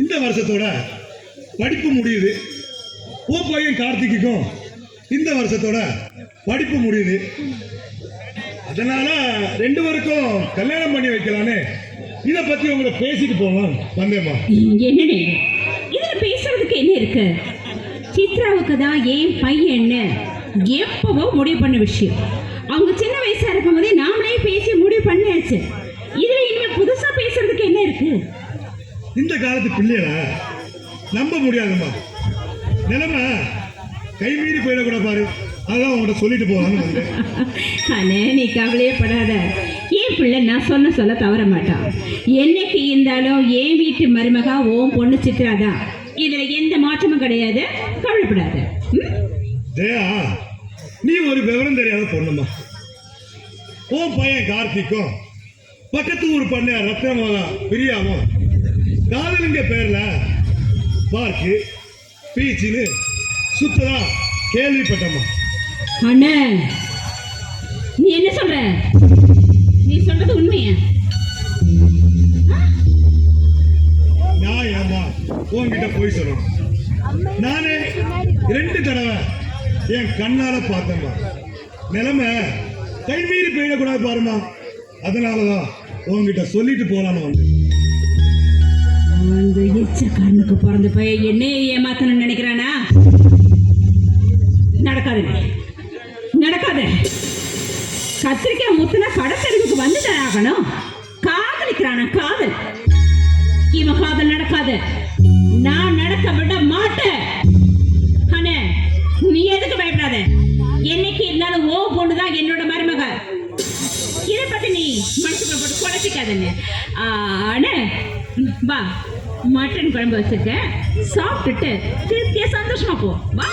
இந்த வருஷத்தோட படிப்பு முடியுது. ஓ பையன் கார்த்திக்குக்கும்? இந்த வருஷத்தோட படிப்பு முடியுது. அதனால ரெண்டு பேருக்கும் கல்யாணம் பண்ணி வைக்கலான்னு இதை பத்தி உங்களை பேசிட்டு போகலாம் வந்தேம்மா. என்னடி இதுல பேசுறதுக்கு என்ன இருக்கு? சித்ராவுக்கு தான் ஏன் பையன்னு எப்பவோ முடிவு பண்ண விஷயம். அவங்க சின்ன வயசா இருக்கும் போதே நாமளே பேசி முடிவு பண்ணியாச்சு இதுல இனிமே புதுசா பேசுறதுக்கு என்ன இருக்கு? இந்த காலத்து பிள்ளைகளை நம்ப முடியாதும்மா. நிலைமை கை மீறி போயிடக்கூட பாரு. அதான் உங்கள்கிட்ட சொல்லிட்டு போகலான்னு வந்தேன். அண்ணே நீ கவலையே படாத. என் பிள்ளை நான் சொன்ன சொல்ல தவற மாட்டான் என்னைக்கு இருந்தாலும் என் வீட்டு மருமகா ஓம் பொண்ணு சித்ரா தான் இதுல எந்த மாற்றமும் கிடையாது. கவலைப்படாத? ஜெயா நீ ஒரு விவரம் தெரியாத பொண்ணுமா உன் பையன் கார்த்திக்கும் பக்கத்து ஊர் பண்ண ரத்னமாலா பிரியாவும் காதலிங்க பேர்ல பார்க்கு பீச்சுன்னு சுத்ததா கேள்விப்பட்டம்மா. அண்ணே நீ என்ன சொல்ற? நீ சொல்றது உண்மையா? நான் ஏமா உன்கிட்ட போய் சொல்லணும். நானே ரெண்டு தடவை என் கண்ணால பார்த்தேம்மா. நிலைமை கை மீறி போயிடக்கூடாது பாருமா அதனாலதான் உன்கிட்ட சொல்லிட்டு போலான்னு வந்தேன். அந்த எச்சக்காரனுக்கு பிறந்த பையன் என்னையே ஏமாத்தணும்னு நினைக்கிறானா? நடக்காது. நடக்காது. கத்திரிக்காய் முத்துனா கடத்தறிவுக்கு வந்து ஆகணும்? காதலிக்கிறானா காதல்? இவன் காதல் நடக்காது. நான் நடக்க விட மாட்டேன். மனசுக்குள்ள போட்டு குழப்பிக்காதன்னு அண்ணே வா. மட்டன் குழம்பு வச்சிருக்கேன். சாப்பிட்டுட்டு திருப்தியா சந்தோஷமா போ. வா.